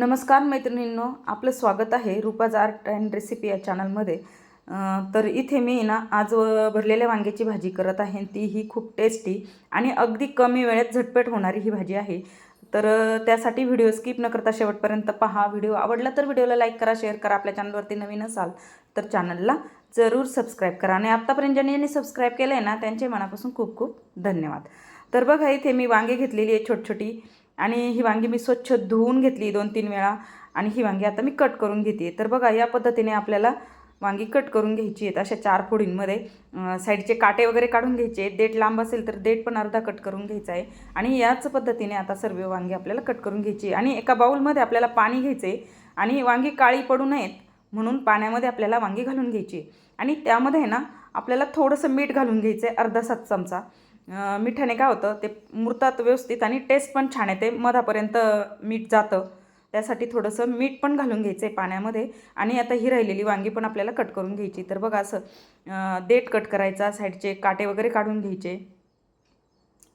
नमस्कार मैत्रिणींनो आपलं स्वागत आहे रुपाज आर्ट अँड रेसिपी या चॅनलमध्ये. तर इथे मी ना आज भरलेल्या वांग्याची भाजी करत आहे ती ही खूप टेस्टी आणि अगदी कमी वेळेत झटपट होणारी ही भाजी आहे. तर त्यासाठी व्हिडिओ स्किप न करता शेवटपर्यंत पहा. व्हिडिओ आवडला तर व्हिडिओला लाईक करा शेअर करा. आपल्या चॅनलवरती नवीन असाल तर चॅनलला जरूर सबस्क्राईब करा. आणि आत्तापर्यंत ज्यांनी ज्यांनी सबस्क्राईब केलं आहे ना त्यांचे मनापासून खूप खूप धन्यवाद. तर बघा इथे मी वांगे घेतलेली आहे छोटी छोटी आणि ही वांगी मी स्वच्छ धुवून घेतली दोन तीन वेळा आणि ही वांगी आता मी कट करून घेते. तर बघा या पद्धतीने आपल्याला वांगी कट करून घ्यायची आहेत अशा चार फोडींमध्ये. साईडचे काटे वगैरे काढून घ्यायचे. देठ लांब असेल तर देठ पण अर्धा कट करून घ्यायचा आहे. आणि याच पद्धतीने आता सर्व वांगी आपल्याला कट करून घ्यायची आणि एका बाऊलमध्ये आपल्याला पाणी घ्यायचं आहे आणि वांगी काळी पडू नयेत म्हणून पाण्यामध्ये आपल्याला वांगी घालून घ्यायची आणि त्यामध्ये ना आपल्याला थोडंसं मीठ घालून घ्यायचं आहे अर्धा सात चमचा. मिठाने काय होतं ते मुरतात व्यवस्थित आणि टेस्ट पण छान येते. मधापर्यंत मीठ जातं. त्यासाठी थोडंसं मीठ पण घालून घ्यायचं आहे पाण्यामध्ये. आणि आता ही राहिलेली वांगी पण आपल्याला कट करून घ्यायची. तर बघा असं देठ कट करायचा साईडचे काटे वगैरे काढून घ्यायचे.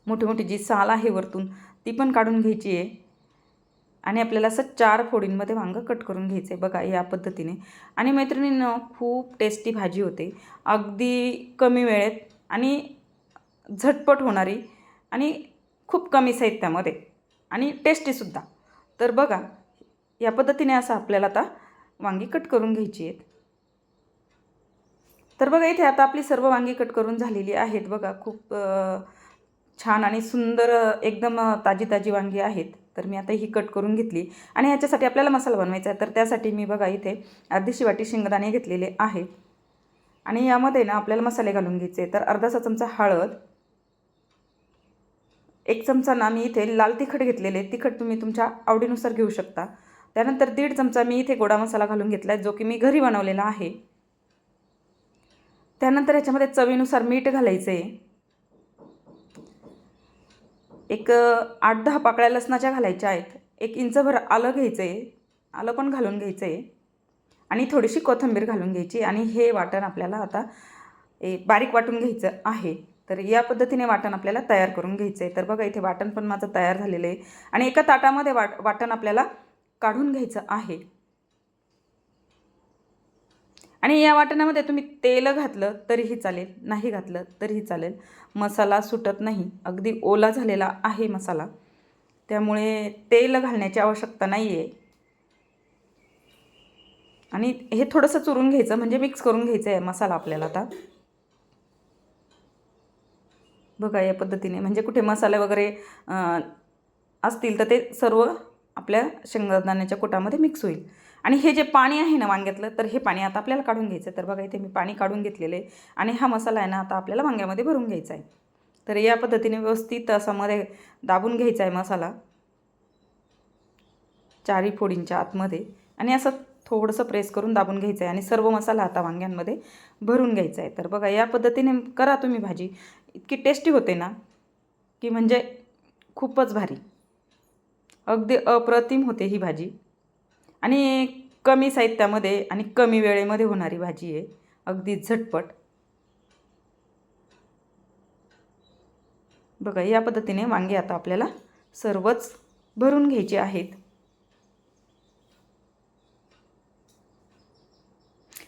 मोठी मोठी जी साल आहे वरतून ती पण काढून घ्यायची आहे. आणि आपल्याला असं चार फोडींमध्ये वांगं कट करून घ्यायचं आहे बघा या पद्धतीने. आणि मैत्रिणीनं खूप टेस्टी भाजी होते. अगदी कमी वेळेत आणि झटपट होणारी आणि खूप कमी साहित्यामध्ये आणि टेस्टीसुद्धा तर बघा या पद्धतीने असं आपल्याला आता वांगी कट करून घ्यायची आहेत. तर बघा इथे आता आपली सर्व वांगी कट करून झालेली आहेत. बघा खूप छान आणि सुंदर एकदम ताजी ताजी वांगी आहेत. तर मी आता ही कट करून घेतली. आणि ह्याच्यासाठी आपल्याला मसाला बनवायचा आहे. तर त्यासाठी मी बघा इथे अर्धीशी वाटी शेंगदाणे घेतलेले आहे आणि यामध्ये ना आपल्याला मसाले घालून घ्यायचे तर अर्धासा चमचा हळद एक चमचा ना मी इथे लाल तिखट घेतलेले तिखट तुम्ही तुमच्या आवडीनुसार घेऊ शकता. त्यानंतर दीड चमचा मी इथे गोडा मसाला घालून घेतला आहे जो की मी घरी बनवलेला आहे. त्यानंतर याच्यामध्ये चवीनुसार मीठ घालायचं आहे एक आठ दहा पाकळ्या लसणाच्या घालायच्या आहेत. एक इंचभर आलं घ्यायचं आहे आलं पण घालून घ्यायचं आहे आणि थोडीशी कोथिंबीर घालून घ्यायची आणि हे वाटण आपल्याला आता ए, बारीक वाटून घ्यायचं आहे. तर या पद्धतीने वाटण आपल्याला तयार करून घ्यायचं आहे तर बघा इथे वाटण पण माझं तयार झालेलं आहे. आणि एका ताटामध्ये वाट वाटण आपल्याला काढून घ्यायचं आहे. आणि या वाटणामध्ये तुम्ही तेल घातलं तरीही चालेल नाही घातलं तरीही चालेल. मसाला सुटत नाही. अगदी ओला झालेला आहे मसाला. त्यामुळे तेल घालण्याची आवश्यकता नाही आहे आणि हे थोडंसं चुरून घ्यायचं म्हणजे मिक्स करून घ्यायचं आहे मसाला आपल्याला आता. बघा या पद्धतीने. म्हणजे कुठे मसाले वगैरे असतील तर ते सर्व आपल्या शेंगदाण्याच्या कोटामध्ये मिक्स होईल. आणि हे जे पाणी आहे ना वांग्यातलं तर हे पाणी आता आपल्याला काढून घ्यायचं आहे तर बघा इथे मी पाणी काढून घेतलेलं आहे आणि हा मसाला आहे ना आता आपल्याला वांग्यामध्ये भरून घ्यायचा आहे तर या पद्धतीने व्यवस्थित असा मध्ये दाबून घ्यायचा आहे मसाला. चारी फोडींच्या आतमध्ये. आणि असं थोडंसं प्रेस करून दाबून घ्यायचं आहे आणि सर्व मसाला आता वांग्यांमध्ये भरून घ्यायचा आहे तर बघा या पद्धतीने करा तुम्ही भाजी. इतकी टेस्टी होते ना की म्हणजे खूपच भारी. अगदी अप्रतिम होते ही भाजी. आणि कमी साहित्यामध्ये आणि कमी वेळेमध्ये होणारी भाजी आहे. अगदी झटपट. बघा या पद्धतीने वांगे आता आपल्याला सर्वच भरून घ्यायचे आहेत.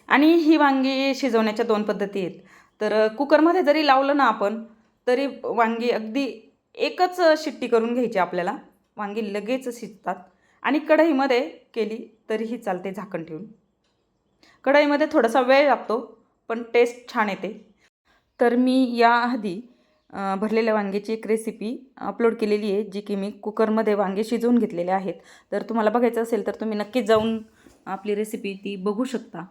आणि ही वांगी शिजवण्याच्या दोन पद्धती आहेत. तर कुकरमध्ये जरी लावलं ना आपण तरी वांगी अगदी एकच शिट्टी करून घ्यायची आपल्याला. वांगी लगेच शिजतात. आणि कढईमध्ये केली तरीही चालते झाकण ठेवून. कढईमध्ये थोडासा वेळ लागतो पण टेस्ट छान येते. तर मी याआधी भरलेल्या वांग्याची एक रेसिपी अपलोड केलेली आहे जी की मी कुकरमध्ये वांगे शिजवून घेतलेले आहेत. तर तुम्हाला बघायचं असेल तर तुम्ही नक्कीच जाऊन आपली रेसिपी ती बघू शकता.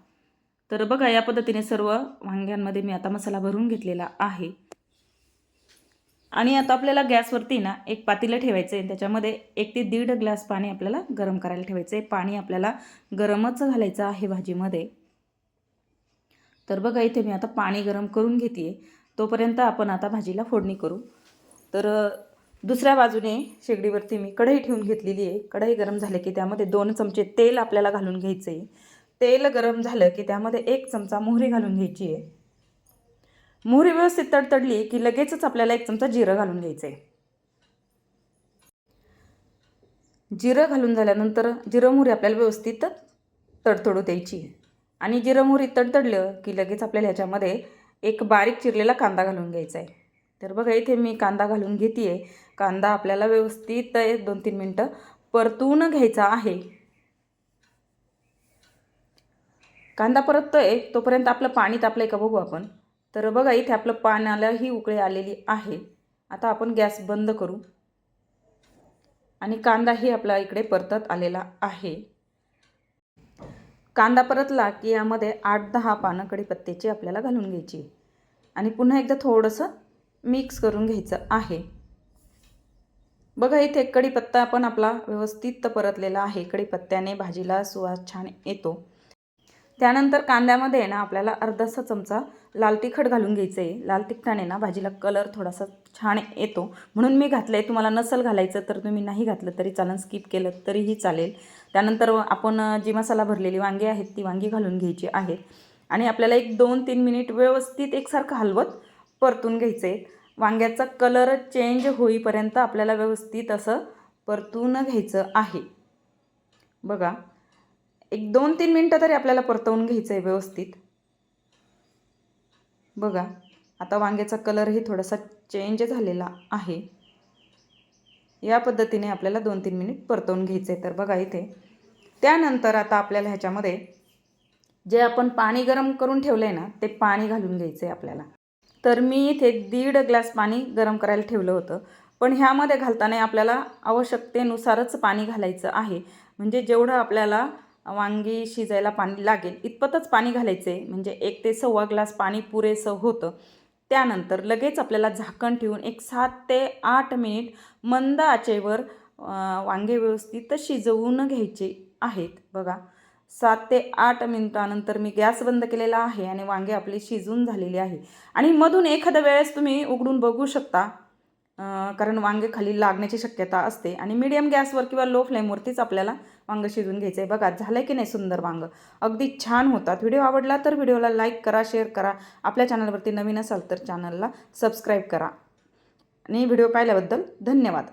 तर बघा या पद्धतीने सर्व वांग्यांमध्ये मी आता मसाला भरून घेतलेला आहे. आणि आता आपल्याला गॅसवरती ना एक पातीलं ठेवायचं आहे त्याच्यामध्ये एक ते दीड ग्लास पाणी आपल्याला गरम करायला ठेवायचं आहे पाणी आपल्याला गरमच घालायचं आहे भाजीमध्ये. तर बघा इथे मी आता पाणी गरम करून घेते तोपर्यंत आपण आता भाजीला फोडणी करू. तर दुसऱ्या बाजूने शेगडीवरती मी कढई ठेवून घेतलेली आहे. कढई गरम झाले की त्यामध्ये दोन चमचे तेल आपल्याला घालून घ्यायचं आहे तेल गरम झालं की त्यामध्ये एक चमचा मोहरी घालून घ्यायची आहे. मोहरी व्यवस्थित तडतडली की लगेचच आपल्याला एक चमचा जिरं घालून घ्यायचं आहे जिरं घालून झाल्यानंतर जिरं मोहरी आपल्याला व्यवस्थित तडतडू द्यायची आहे. आणि जिरं मोहरी तडतडलं की लगेच आपल्याला ह्याच्यामध्ये एक बारीक चिरलेला कांदा घालून घ्यायचा आहे तर बघा इथे मी कांदा घालून घेते आहे कांदा आपल्याला व्यवस्थित दोन तीन मिनटं परतून घ्यायचा आहे. कांदा परततोय तोपर्यंत आपलं पाणी तापलं आहे का बघू आपण. तर बघा इथे आपलं पाण्याला ही उकळी आलेली आहे. आता आपण गॅस बंद करू. आणि कांदाही आपला इकडे परतत आलेला आहे. कांदा परतला की यामध्ये आठ दहा पानं कढीपत्त्याची आपल्याला घालून घ्यायची. आणि पुन्हा एकदा थोडंसं मिक्स करून घ्यायचं आहे. बघा इथे कढीपत्ता पण आपला व्यवस्थित परतलेला आहे. कढीपत्त्याने भाजीला सुवास छान येतो. त्यानंतर कांद्यामध्ये ना आपल्याला अर्धासा चमचा लाल तिखट घालून घ्यायचं आहे लाल तिखटाने ना भाजीला कलर थोडासा छान येतो. म्हणून मी घातलं आहे तुम्हाला नसल घालायचं तर तुम्ही नाही घातलं तरी चालेल स्किप केलं तरीही चालेल. त्यानंतर आपण जी मसाला भरलेली वांगी आहेत ती वांगी घालून घ्यायची आहेत आणि आपल्याला एक दोन तीन मिनिट व्यवस्थित एकसारखं हलवत परतून घ्यायचं आहे वांग्याचा कलर चेंज होईपर्यंत आपल्याला व्यवस्थित असं परतून घ्यायचं आहे. बघा. एक दोन तीन मिनटं तरी आपल्याला परतवून घ्यायचं आहे व्यवस्थित. बघा आता वांग्याचा कलरही थोडासा चेंज झालेला आहे. या पद्धतीने आपल्याला दोन तीन मिनिट परतवून घ्यायचं आहे तर बघा इथे. त्यानंतर आता आपल्याला ह्याच्यामध्ये जे आपण पाणी गरम करून ठेवलं आहे ना ते पाणी घालून घ्यायचं आहे आपल्याला. तर मी इथे दीड ग्लास पाणी गरम करायला ठेवलं होतं. पण ह्यामध्ये घालताना आपल्याला आवश्यकतेनुसारच पाणी घालायचं आहे. म्हणजे जेवढं आपल्याला वांगी शिजायला पाणी लागेल. इतपतच पाणी घालायचं. आहे म्हणजे एक ते सव्वा ग्लास पाणी पुरेसं होतं. त्यानंतर लगेच आपल्याला झाकण ठेवून एक सात ते आठ मिनिट मंद आचेवर वांगे व्यवस्थित शिजवून घ्यायचे आहेत. बघा सात ते आठ मिनटानंतर मी गॅस बंद केलेला आहे आणि वांगे आपले शिजून झालेले आहे. आणि मधून एखाद्या वेळेस तुम्ही उघडून बघू शकता. कारण वांगे खाली लागण्याची शक्यता असते. आणि मीडियम गॅसवर किंवा लो फ्लेमवरतीच आपल्याला वांगं शिजून घ्यायचं आहे बघा झालं की नाही सुंदर वांगं? अगदी छान होतात. व्हिडिओ आवडला तर व्हिडिओला लाईक करा शेअर करा. आपल्या चॅनलवरती नवीन असाल तर चॅनलला सबस्क्राईब करा. आणि व्हिडिओ पाहिल्याबद्दल धन्यवाद.